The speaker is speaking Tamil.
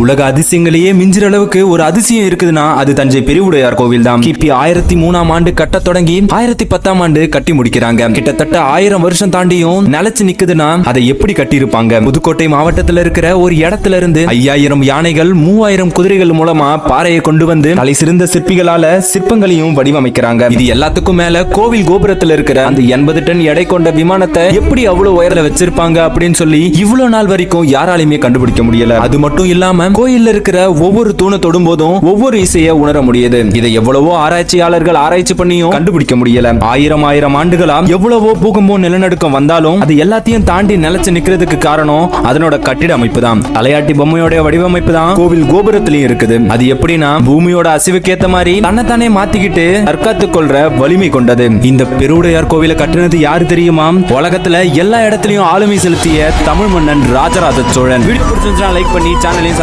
உலக அதிசயங்களையே மிஞ்சிற அளவுக்கு ஒரு அதிசயம் இருக்குதுன்னா அது தஞ்சை பெருவுடையார் கோவில் தான் கிபி ஆயிரத்தி மூணாம் ஆண்டு கட்ட தொடங்கி ஆயிரத்தி பத்தாம் ஆண்டு கட்டி முடிக்கிறாங்க. கிட்டத்தட்ட ஆயிரம் வருஷம் தாண்டியும் நிலைச்சு நிக்குதுன்னா அதை எப்படி கட்டியிருப்பாங்க? புதுக்கோட்டை மாவட்டத்துல இருக்கிற ஒரு இடத்துல இருந்து ஐயாயிரம் யானைகள் மூவாயிரம் குதிரைகள் மூலமா பாறையை கொண்டு வந்து தலை சிறந்த சிற்பிகளால சிற்பங்களையும் வடிவமைக்கிறாங்க. இது எல்லாத்துக்கும் மேல கோவில் கோபுரத்துல இருக்கிற அந்த எண்பது டன் எடை கொண்ட விமானத்தை எப்படி அவ்வளவு உயரத்துல வச்சிருப்பாங்க அப்படின்னு சொல்லி இவ்வளவு நாள் வரைக்கும் யாராலையுமே கண்டுபிடிக்க முடியல. அது மட்டும் இல்லாம கோயில்ல இருக்கிற ஒவ்வொரு தூணை தொடும் போதும் ஒவ்வொரு இசையை உணர முடியுது. இதை எவ்வளவோ ஆராய்ச்சியாளர்கள் ஆராய்ச்சி பண்ணியும் கண்டுபிடிக்க முடியல. ஆயிரம் ஆயிரம் ஆண்டுகளா எவ்வளவோ பூகம்பம் நிலநடுக்கம் வந்தாலும் அது எல்லாத்தையும் தாண்டி நிலைச்சு நிக்கிறதுக்கு காரணம் அதனோட கட்டிட அமைப்பு தான் தலையாட்டி பொம்மையோட வடிவமைப்பு தான் கோவில் கோபுரத்திலயும் இருக்குது. அது எப்படின்னா பூமியோட அசைவுக்கேத்த மாதிரி தன்னைத்தானே மாத்திக்கிட்டு தற்காத்துக் கொள்ற வலிமை கொண்டது. இந்த பெருவுடையார் கோவிலை கட்டினது யாரு தெரியுமா? உலகத்துல எல்லா இடத்துலயும் ஆளுமை செலுத்திய தமிழ் மன்னன் ராஜராஜ சோழன். வீடியோ பிடிச்சிருந்துச்சுன்னா லைக் பண்ணி சேனலையும்